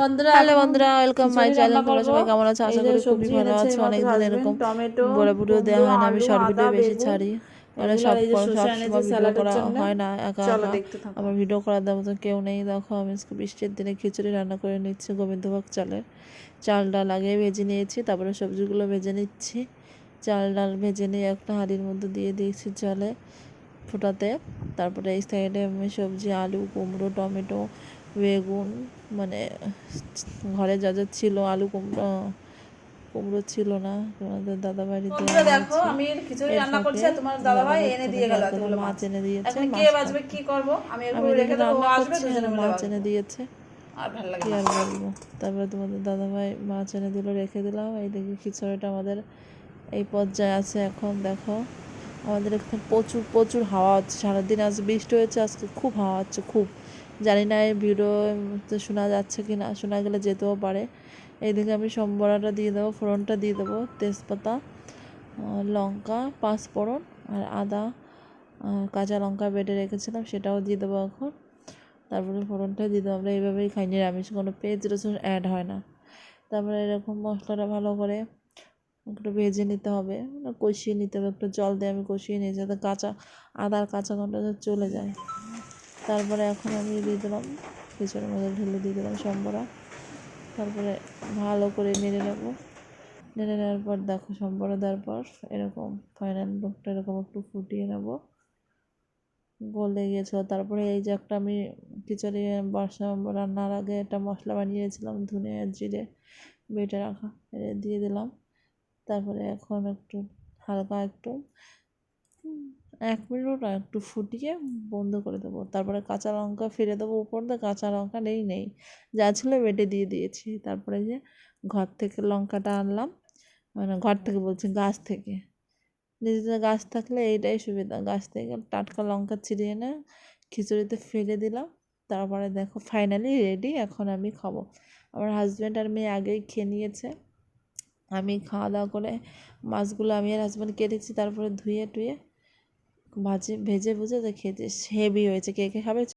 বন্ধুরা হ্যালো বন্ধুরা welcome my khichuri channel রান্না তোমরা সবাই কেমন আছো? আশা করি খুবই ভালো আছো অনেকদিন এরকম বড় ভিডিও দেওয়া হয় না আমি শর্ট ভিডিও বেশি ছাড়ি। মানে সব সব সময় ভিডিও করা হয় না একা চলো একা। দেখতে থাকো। আমার ভিডিও করার মতো কেউ নেই। দেখো আমি বৃষ্টির দিনে খিচুড়ি রান্না করে নিচ্ছি গোবিন্দভোগ চালের। চাল ডাল আগে ভেজে নিয়েছি তারপরে সবজিগুলো ভেজে নিচ্ছি। চাল ডাল ভেজে নিয়ে একটা হাঁড়ির মধ্যে দিয়ে দিয়েছি জলে ফোটাতে। তারপরে এই সাইডে আমি সবজি আলু কুমড়ো টমেটো বেগুন মানে ঘরে যা যা ছিল আলু কুমড়ো কুমড়ো ছিল না তোমাদের দাদা বাড়িতে দেখো আমি খিচুড়ি রান্না করছি তোমার দাদা ভাই এনে দিয়ে গেল মাছ এনে দিয়েছে। এখন কে বাজবে কি করব? আমি একটু আমি রেখে দেবো আসবে দুজনে মিলে মাছ এনে দিয়েছে। আর ভালো লাগে। আর বলব? তারপরে তোমাদের দাদাভাই মাছ এনে দিল রেখে দিলাম। এই দেখি খিচুড়িটা আমাদের এই পর্যায়ে আছে এখন দেখো। আমাদের এখানে প্রচুর প্রচুর হাওয়া হচ্ছে। সারাদিন আজ বৃষ্টি হয়েছে আজকে খুব হাওয়া হচ্ছে খুব। জানি না এই ভিডিও শোনা যাচ্ছে কি না, শোনা গেলে যেতেও পারে। এইদিকে আমি সম্বরাটা দিয়ে দেবো, ফোড়নটা দিয়ে দেবো, তেজপাতা লঙ্কা, পাঁচফোড়ন আর আদা কাঁচা লঙ্কা বেটে রেখেছিলাম, সেটাও দিয়ে দেবো এখন। তারপরে ফোড়নটা দিয়ে দেবো, আমরা এইভাবেই খাই, নিরামিষ, কোনো পেঁয়াজ, রসুন অ্যাড হয় না। তারপরে এরকম মশলাটা ভালো করে একটু ভেজে নিতে হবে মানে কষিয়ে নিতে হবে, একটু জল দিয়ে আমি কষিয়ে নিই, যাতে কাঁচা, আদার কাঁচা গন্ধটা চলে যায়। তারপরে এখন আমি দিয়ে দিলাম খিচুড়ির মধ্যে ঢেলে দিয়ে দিলাম সম্বরা। তারপরে ভালো করে নেড়ে নেব। নেড়ে নেওয়ার পর দেখো সম্বরা দেওয়ার পর এরকম ফাইনাল লুকটা এরকম একটু ফুটিয়ে নেব। গলে গিয়েছিল। তারপরে এই যে একটা আমি খিচুড়ি বর্ষা রান্নার আগে একটা মশলা বানিয়েছিলাম ধনে জিরে বেটে রাখা দিয়ে দিলাম। তারপরে এখন একটু হালকা একটু এক মিনিট না একটু ফুটিয়ে বন্ধ করে দেবো। তারপরে কাঁচা লঙ্কা ফিরে দেবো উপর দিয়ে। কাঁচা লঙ্কা নেই নেই। যা ছিল বেটে দিয়ে দিয়েছি। তারপরে যে ঘর থেকে লঙ্কাটা আনলাম। মানে ঘর থেকে বলছি গাছ থেকে। নিজেদের গাছ থাকলে এইটাই সুবিধা। গাছ থেকে টাটকা লঙ্কা ছিঁড়িয়ে এনে খিচুড়িতে ফেলে দিলাম। তারপরে দেখো ফাইনালি রেডি এখন আমি খাব। আমার হাজব্যান্ড আর মেয়ে আগেই খেয়ে নিয়েছে। আমি খাওয়া দাওয়া করে মাছগুলো আমি আর হাজব্যান্ড কেটেছি। তারপরে ধুয়ে টুয়ে ভাজে ভেজে ভুজে তো খেতে হেভি হয়েছে। কে কে খাবে?